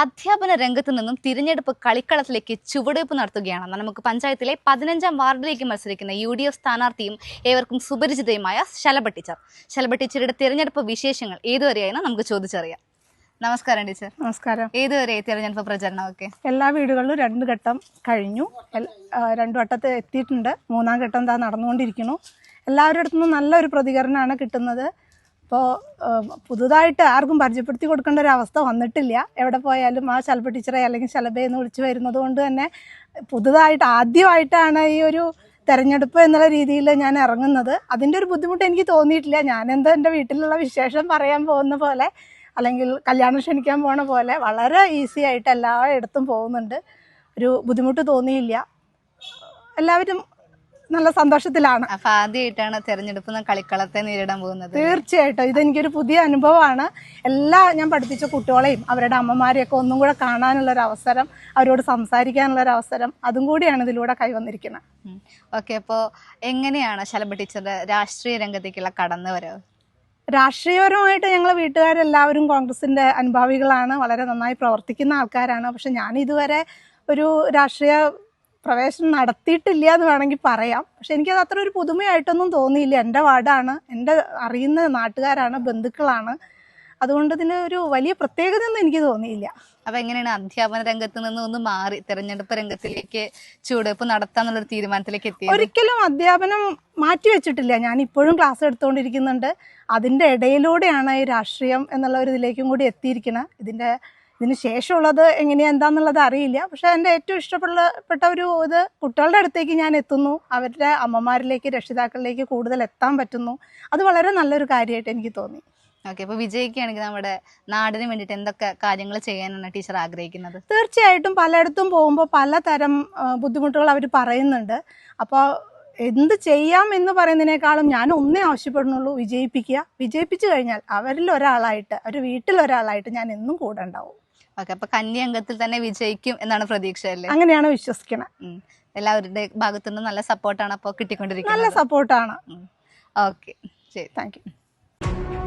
അധ്യാപന രംഗത്ത് നിന്നും തിരഞ്ഞെടുപ്പ് കളിക്കളത്തിലേക്ക് ചുവടുവയ്പ് നടത്തുകയാണ്. നമുക്ക് പഞ്ചായത്തിലെ പതിനഞ്ചാം വാർഡിലേക്ക് മത്സരിക്കുന്ന യു ഡി എഫ് സ്ഥാനാർത്ഥിയും ഏവർക്കും സുപരിചിതയുമായ ശലഭ ടീച്ചർ. ശലഭ ടീച്ചറുടെ തിരഞ്ഞെടുപ്പ് വിശേഷങ്ങൾ ഏതുവരെയായെന്ന് നമുക്ക് ചോദിച്ചറിയാം. നമസ്കാരം ടീച്ചർ. നമസ്കാരം. ഏതുവരെ തിരഞ്ഞെടുപ്പ് പ്രചരണമൊക്കെ? എല്ലാ വീടുകളിലും രണ്ട് ഘട്ടം കഴിഞ്ഞു. രണ്ടു വട്ടത്തെ രണ്ട് വട്ടത്ത് എത്തിയിട്ടുണ്ട്. മൂന്നാം ഘട്ടം എന്താ നടന്നുകൊണ്ടിരിക്കുന്നു. എല്ലാവരുടെ അടുത്തുനിന്നും നല്ലൊരു പ്രതികരണമാണ് കിട്ടുന്നത്. ഇപ്പോൾ പുതുതായിട്ട് ആർക്കും പരിചയപ്പെടുത്തി കൊടുക്കേണ്ട ഒരു അവസ്ഥ വന്നിട്ടില്ല. എവിടെ പോയാലും ആ ശലഭ ടീച്ചറെ അല്ലെങ്കിൽ ശലഭയെ എന്ന് വിളിച്ചു വരുന്നത് കൊണ്ട് തന്നെ പുതുതായിട്ട് ആദ്യമായിട്ടാണ് ഈ ഒരു തെരഞ്ഞെടുപ്പ് എന്നുള്ള രീതിയിൽ ഞാൻ ഇറങ്ങുന്നത്. അതിന്റെ ഒരു ബുദ്ധിമുട്ട് എനിക്ക് തോന്നിയിട്ടില്ല. ഞാനെന്തോ എന്റെ വീട്ടിലുള്ള വിശേഷം പറയാൻ പോകുന്ന പോലെ അല്ലെങ്കിൽ കല്യാണം ക്ഷണിക്കാൻ പോണ പോലെ വളരെ ഈസി ആയിട്ട് എല്ലായിടത്തും പോകുന്നുണ്ട്. ഒരു ബുദ്ധിമുട്ട് തോന്നിയില്ല. എല്ലാവരും നല്ല സന്തോഷത്തിലാണ്. അപ്പൊ ആദ്യമായിട്ടാണ് തെരഞ്ഞെടുപ്പ് കളിക്കളത്തെ നേരിടാൻ പോകുന്നത്. തീർച്ചയായിട്ടും. ഇതെനിക്കൊരു പുതിയ അനുഭവമാണ്. എല്ലാ ഞാൻ പഠിപ്പിച്ച കുട്ടികളെയും അവരുടെ അമ്മമാരെയൊക്കെ ഒന്നും കൂടെ കാണാനുള്ള ഒരു അവസരം അവരോട് സംസാരിക്കാനുള്ള ഒരു അവസരം അതും കൂടിയാണ് ഇതിലൂടെ കൈവന്നിരിക്കുന്നത്. ഓക്കെ അപ്പോൾ എങ്ങനെയാണ് ശലഭ ടീച്ചറുടെ രാഷ്ട്രീയ രംഗത്തേക്കുള്ള കടന്നുവരവ്? രാഷ്ട്രീയപരമായിട്ട് ഞങ്ങൾ വീട്ടുകാരെല്ലാവരും കോൺഗ്രസിന്റെ അനുഭാവികളാണ്. വളരെ നന്നായി പ്രവർത്തിക്കുന്ന ആൾക്കാരാണ്. പക്ഷെ ഞാൻ ഇതുവരെ ഒരു രാഷ്ട്രീയ പ്രവേശനം നടത്തിയിട്ടില്ല എന്ന് വേണമെങ്കിൽ പറയാം. പക്ഷെ എനിക്കത് അത്ര ഒരു പുതുമയായിട്ടൊന്നും തോന്നിയില്ല. എന്റെ വാർഡാണ്. എന്റെ അറിയുന്ന നാട്ടുകാരാണ് ബന്ധുക്കളാണ്. അതുകൊണ്ട് ഇതിന് ഒരു വലിയ പ്രത്യേകതയൊന്നും എനിക്ക് തോന്നിയില്ല. അപ്പൊ എങ്ങനെയാണ് അധ്യാപന രംഗത്ത് നിന്ന് ഒന്ന് മാറി തെരഞ്ഞെടുപ്പ് രംഗത്തിലേക്ക് ചുവടുവെപ്പ് നടത്താന്നുള്ളൊരു തീരുമാനത്തിലേക്ക് എത്തി ഒരിക്കലും അധ്യാപനം മാറ്റിവെച്ചിട്ടില്ല ഞാൻ ഇപ്പോഴും ക്ലാസ് എടുത്തുകൊണ്ടിരിക്കുന്നുണ്ട്. അതിന്റെ ഇടയിലൂടെയാണ് ഈ രാഷ്ട്രീയം എന്നുള്ള ഒരു ഇതിലേക്കും കൂടി എത്തിയിരിക്കുന്നത് ഇതിന്റെ ഇതിന് ശേഷമുള്ളത് എങ്ങനെയാ എന്താന്നുള്ളത് അറിയില്ല. പക്ഷെ എന്റെ ഏറ്റവും ഇഷ്ടപ്പെട്ട ഒരു ഇത് കുട്ടികളുടെ അടുത്തേക്ക് ഞാൻ എത്തുന്നു. അവരുടെ അമ്മമാരിലേക്ക് രക്ഷിതാക്കളിലേക്ക് കൂടുതൽ എത്താൻ പറ്റുന്നു. അത് വളരെ നല്ലൊരു കാര്യമായിട്ട് എനിക്ക് തോന്നി. ഓക്കെ അപ്പോൾ വിജയിക്കുകയാണെങ്കിൽ നമ്മുടെ നാടിന് വേണ്ടിയിട്ട് എന്തൊക്കെ കാര്യങ്ങൾ ചെയ്യാനാണ് ടീച്ചർ ആഗ്രഹിക്കുന്നത്? തീർച്ചയായിട്ടും പലയിടത്തും പോകുമ്പോൾ പലതരം ബുദ്ധിമുട്ടുകൾ അവർ പറയുന്നുണ്ട്. അപ്പോൾ എന്ത് ചെയ്യാം എന്ന് പറയുന്നതിനേക്കാളും ഞാൻ ഒന്നേ ആവശ്യപ്പെടുന്നുള്ളൂ വിജയിപ്പിക്കുക. വിജയിപ്പിച്ചു കഴിഞ്ഞാൽ അവരിൽ ഒരാളായിട്ട് ഒരു വീട്ടിൽ ഒരാളായിട്ട് ഞാൻ എന്നും കൂടെ ഉണ്ടാവും. ഓക്കെ അപ്പൊ കന്നി അംഗത്തിൽ തന്നെ വിജയിക്കും എന്നാണ് പ്രതീക്ഷ അല്ലേ അങ്ങനെയാണ് വിശ്വസിക്കുന്നത് എല്ലാവരുടെ ഭാഗത്തുനിന്നും നല്ല സപ്പോർട്ടാണ് അപ്പോൾ നല്ല സപ്പോർട്ടാണ് ഓക്കെ ശരി. Thank you